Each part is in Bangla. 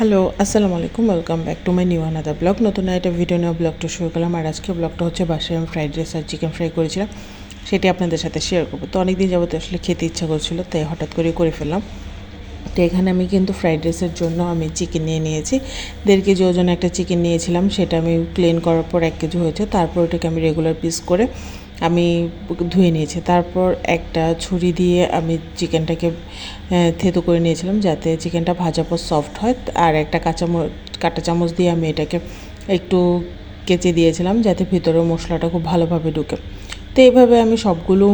হ্যালো, আসসালামু আলাইকুম welcome back to my new আনাদা blog নতুন একটা ভিডিও নেওয়া ব্লগটা শুরু করলাম। আর আজকে ব্লগটা হচ্ছে বাসায় আমি ফ্রাইড রাইস আর চিকেন ফ্রাই করেছিলাম। সেটি আপনাদের সাথে শেয়ার করব। তো অনেক দিন যাবত আসলে খেতে ইচ্ছা করছিল, তাই হঠাৎ করে করে ফেললাম। তো এখানে আমি কিন্তু ফ্রাইড রাইসের জন্য আমি চিকেন নিয়ে নিয়েছি। দেড় কেজি ওজন একটা চিকেন নিয়েছিলাম। সেটা আমি ক্লিন করার পর এক কেজি হয়েছে। তারপর ওটাকে আমি রেগুলার পিস করে আমি ধুয়ে নিয়েছি। তারপর একটা ছুরি দিয়ে আমি চিকেনটাকে থেতো করে নিয়েছিলাম যাতে চিকেনটা ভাজা পর সফট হয়। আর একটা কাঁচা কাঁটা চামচ দিয়ে আমি এটাকে একটু কেচে দিয়েছিলাম যাতে ভিতরে মশলাটা খুব ভালোভাবে ঢুকে। তো এইভাবে আমি সবগুলো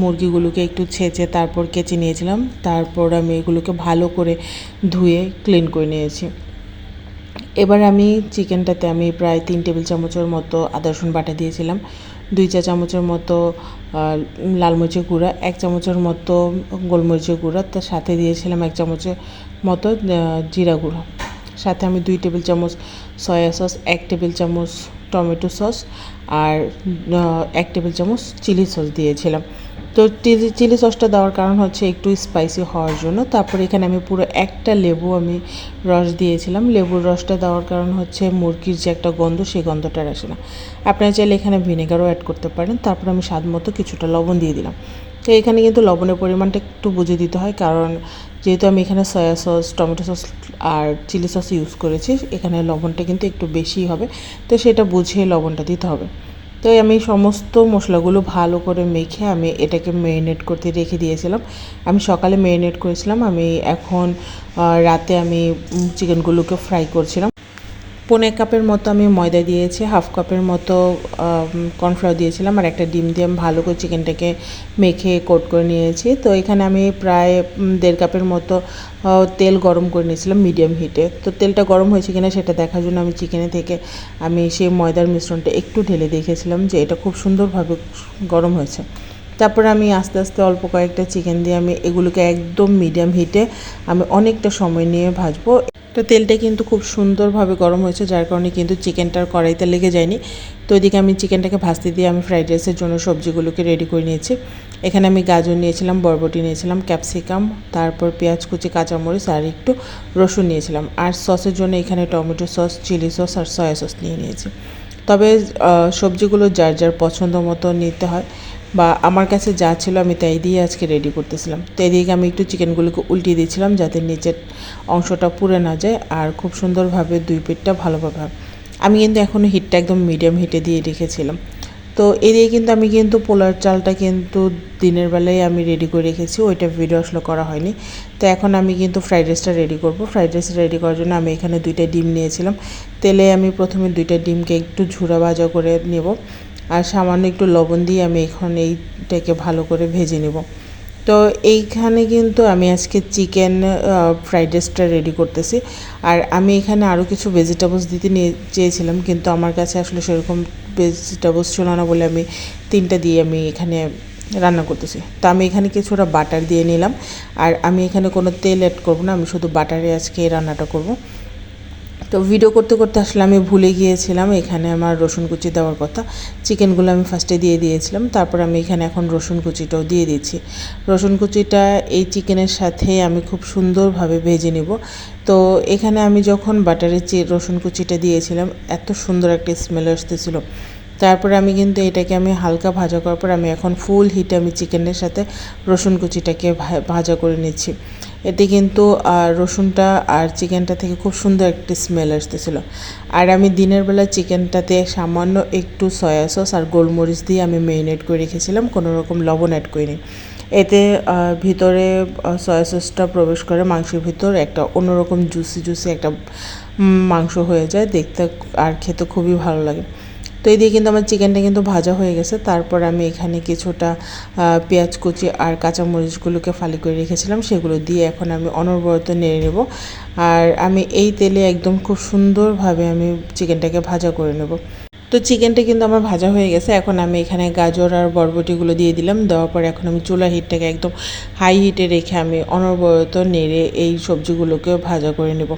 মুরগিগুলোকে একটু ছেঁচে তারপর কেচে নিয়েছিলাম। তারপর আমি এগুলোকে ভালো করে ধুয়ে ক্লিন করে নিয়েছি। এবার আমি চিকেনটাতে আমি প্রায় তিন টেবিল চামচের মতো আদা রসুন বাটা দিয়েছিলাম। দুই চা চামচের মতো লাল মরিচের গুঁড়া, এক চামচের মতো গোলমরিচের গুঁড়া, তার সাথে দিয়েছিলাম এক চামচের মতো জিরা গুঁড়ো। সাথে আমি দুই টেবিল চামচ সয়া সস, এক টেবিল চামচ টমেটো সস আর এক টেবিল চামচ চিলি সস দিয়েছিলাম। তো চিলি চিলি সসটা দেওয়ার কারণ হচ্ছে একটু স্পাইসি হওয়ার জন্য। তারপরে এখানে আমি পুরো একটা লেবু আমি রস দিয়েছিলাম। লেবুর রসটা দেওয়ার কারণ হচ্ছে মুরগির যে একটা গন্ধ সেই গন্ধটা আসে না। আপনারা চাইলে এখানে ভিনেগারও অ্যাড করতে পারেন। তারপর আমি স্বাদ মতো কিছুটা লবণ দিয়ে দিলাম। তো এখানে কিন্তু লবণের পরিমাণটা একটু বুঝে দিতে হয়। কারণ যেহেতু আমি এখানে সয়া সস টমেটো সস আর চিলি সস ইউজ করেছি, এখানে লবণটা কিন্তু একটু বেশিই হবে। তো সেটা বুঝে লবণটা দিতে হবে। তো আমি সমস্ত মশলাগুলো ভালো করে মেখে আমি এটাকে মেরিনেট করতে রেখে দিয়েছিলাম। আমি সকালে মেরিনেট করেছিলাম, আমি এখন রাতে আমি চিকেনগুলোকে ফ্রাই করছিলাম। পনে কাপের মতো আমি ময়দা দিয়েছি, হাফ কাপের মতো কর্নফ্লাওয়ার দিয়েছিলাম আর একটা ডিম দিয়ে ভালো করে চিকেনটাকে মেখে কোট করে নিয়েছি। তো এখানে আমি প্রায় দেড় কাপের মতো তেল গরম করে নিয়েছিলাম মিডিয়াম হিটে তো তেলটা গরম হয়েছে কিনা সেটা দেখার জন্য আমি চিকেনে থেকে আমি সেই ময়দার মিশ্রণটা একটু ঢেলে দেখেছিলাম যে এটা খুব সুন্দরভাবে গরম হয়েছে। তারপরে আমি আস্তে আস্তে অল্প কয়েকটা চিকেন দিয়ে আমি এগুলোকে একদম মিডিয়াম হিটে আমি অনেকটা সময় নিয়ে ভাজবো। তো তেলটা কিন্তু খুব সুন্দরভাবে গরম হয়েছে, যার কারণে কিন্তু চিকেনটার কড়াইতে লেগে যায়নি। তো ওইদিকে আমি চিকেনটাকে ভাজতে দিয়ে আমি ফ্রাইড রাইসের জন্য সবজিগুলোকে রেডি করে নিয়েছি। এখানে আমি গাজর নিয়েছিলাম, বরবটি নিয়েছিলাম, ক্যাপসিকাম, তারপর পেঁয়াজ কুচি, কাঁচামরিচ, আর একটু রসুন নিয়েছিলাম। আর সসের জন্য এখানে টমেটো সস, চিলি সস আর সয়া সস নিয়ে নিয়েছি। তবে সবজিগুলো যার যার পছন্দ মতো নিতে হয় বা আমার কাছে যা ছিল আমি তাই দিয়ে আজকে রেডি করতেছিলাম। তো এদিকে আমি একটু চিকেনগুলোকে উল্টিয়ে দিয়েছিলাম যাতে নিচের অংশটা পুড়ে না যায় আর খুব সুন্দরভাবে দুই পেটটা ভালোভাবে আমি কিন্তু এখনও হিটটা একদম মিডিয়াম হিটে দিয়ে রেখেছিলাম। তো এদিকে কিন্তু আমি কিন্তু পোলার চালটা কিন্তু দিনের বেলায় আমি রেডি করে রেখেছি, ওইটা ভিডিও আসলে করা হয়নি। তো এখন আমি কিন্তু ফ্রাইড রাইসটা রেডি করব। ফ্রাইড রাইসটা রেডি করার জন্য আমি এখানে দুইটা ডিম নিয়েছিলাম। তেলে আমি প্রথমে দুইটা ডিমকে একটু ঝুরা ভাজা করে নেব। আর সামান্য একটু লবণ দিয়ে আমি এখন এইটাকে ভালো করে ভেজে নেব। তো এইখানে কিন্তু আমি আজকে চিকেন ফ্রাইড রাইসটা রেডি করতেছি। আর আমি এখানে আরও কিছু ভেজিটেবলস দিতে নিয়ে চেয়েছিলাম, কিন্তু আমার কাছে আসলে সেরকম ভেজিটেবলস ছিল না বলে আমি তিনটা দিয়ে আমি এখানে রান্না করতেছি। তো আমি এখানে কিছুটা বাটার দিয়ে নিলাম। আর আমি এখানে কোনো তেল অ্যাড করব না, আমি শুধু বাটারে আজকে রান্নাটা করব। তো ভিডিও করতে করতে আসলে আমি ভুলে গিয়েছিলাম, এখানে আমার রসুন কুচি দেওয়ার কথা। চিকেনগুলো আমি ফার্স্টে দিয়ে দিয়েছিলাম, তারপর আমি এখানে এখন রসুন কুচিটাও দিয়ে দিচ্ছি। রসুন কুচিটা এই চিকেনের সাথে আমি খুব সুন্দরভাবে ভেজে নেব। তো এখানে আমি যখন বাটারে রসুন কুচিটা দিয়েছিলাম, এত সুন্দর একটা স্মেল আসতেছিল। তারপরে আমি কিন্তু এটাকে আমি হালকা ভাজা করার পর আমি এখন ফুল হিটে আমি চিকেনের সাথে রসুন কুচিটাকে ভাজা করে নিচ্ছি। এতে কিন্তু রসুনটা আর চিকেনটা থেকে খুব সুন্দর একটি স্মেল আসতেছিল। আর আমি দিনের বেলা চিকেনটাতে সামান্য একটু সয়া সস আর গোলমরিচ দিয়ে আমি মেরিনেট করে রেখেছিলাম, কোনো রকম লবণ অ্যাড করিনি। এতে ভিতরে সয়া সসটা প্রবেশ করে মাংসের ভিতর একটা অন্যরকম জুসি জুসি একটা মাংস হয়ে যায়, দেখতে আর খেতে খুবই ভালো লাগে। তো এই দিয়ে কিন্তু আমার চিকেনটা কিন্তু ভাজা হয়ে গেছে। তারপর আমি এখানে কিছুটা পেঁয়াজ কুচি আর কাঁচামরিচগুলোকে ফালি করে রেখেছিলাম। সেগুলো দিয়ে এখন আমি অনবরত নেড়ে নেব। আর আমি এই তেলে একদম খুব সুন্দরভাবে আমি চিকেনটাকে ভাজা করে নেব। তো চিকেনটা কিন্তু আমার ভাজা হয়ে গেছে। এখন আমি এখানে গাজর আর বরবটিগুলো দিয়ে দিলাম। দেওয়ার পর এখন আমি চুলা হিটটাকে একদম হাই হিটে রেখে আমি অনবরত নেড়ে এই সবজিগুলোকে ভাজা করে নেব।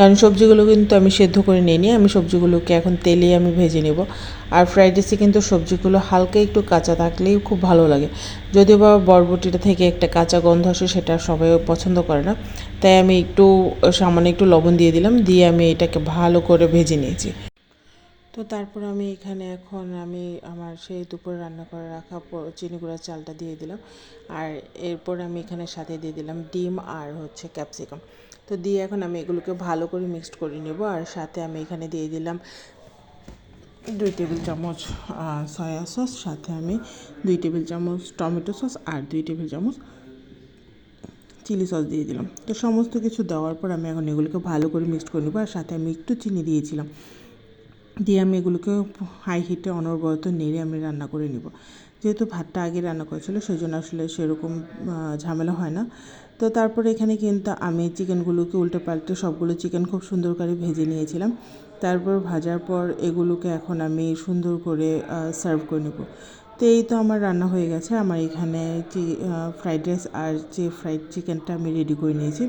কারণ সবজিগুলো কিন্তু আমি সেদ্ধ করে নিয়ে নিই আমি সবজিগুলোকে এখন তেলে আমি ভেজে নেব। আর ফ্রাইড রাইসে কিন্তু সবজিগুলো হালকা একটু কাঁচা থাকলেই খুব ভালো লাগে। যদিও বা বরবটিটা থেকে একটা কাঁচা গন্ধ আসে সেটা সবাই পছন্দ করে না। তাই আমি একটু, সামান্য একটু লবণ দিয়ে দিলাম, দিয়ে আমি এটাকে ভালো করে ভেজে নিয়েছি। তো তারপর আমি এখানে এখন আমি আমার সেই দুপুরে রান্না করে রাখা চিনি গুঁড়ার চালটা দিয়ে দিলাম। আর এরপর আমি এখানে সাথে দিয়ে দিলাম ডিম আর হচ্ছে ক্যাপসিকাম তো দিয়ে এখন আমি এগুলোকে ভালো করে মিক্সড করে নেব। আর সাথে আমি এখানে দিয়ে দিলাম দুই টেবিল চামচ সয়া সস সাথে আমি দুই টেবিল চামচ টমেটো সস আর দুই টেবিল চামচ চিলি সস দিয়ে দিলাম। তো সমস্ত কিছু দেওয়ার পর আমি এখন এগুলোকে ভালো করে মিক্সড করে নেব। আর সাথে আমি একটু চিনি দিয়েছিলাম। দিয়ে আমি এগুলোকে হাই হিটে অনবরত নেড়ে আমি রান্না করে নিব। যেহেতু ভাতটা আগে রান্না করেছিল, সেই জন্য আসলে সেরকম ঝামেলা হয় না। তো তারপরে এখানে কিন্তু আমি চিকেনগুলোকে উল্টে পাল্টে সবগুলো চিকেন খুব সুন্দর করে ভেজে নিয়েছিলাম। তারপর ভাজার পর এগুলোকে এখন আমি সুন্দর করে সার্ভ করে নেব। তো এই তো আমার রান্না হয়ে গেছে। আমার এখানে ফ্রাইড রাইস আর যে ফ্রাইড চিকেনটা আমি রেডি করে নিয়েছি।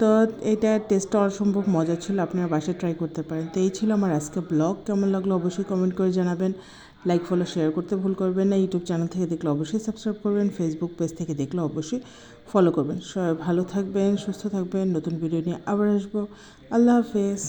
তো এটা টেস্টটা অসম্ভব মজা ছিল, আপনারা বাসায় ট্রাই করতে পারেন। তো এই ছিল আমার আজকে ব্লগ কেমন লাগল অবশ্যই কমেন্ট করে জানাবেন। লাইক ফলো শেয়ার করতে ভুল করবেন না ইউটিউব চ্যানেল থেকে দেখলে অবশ্যই সাবস্ক্রাইব করবেন ফেসবুক পেজ থেকে দেখলে অবশ্যই ফলো করবেন। সবাই ভালো থাকবেন, সুস্থ থাকবেন, নতুন ভিডিও নিয়ে আবার আসব। আল্লাহ হাফেজ।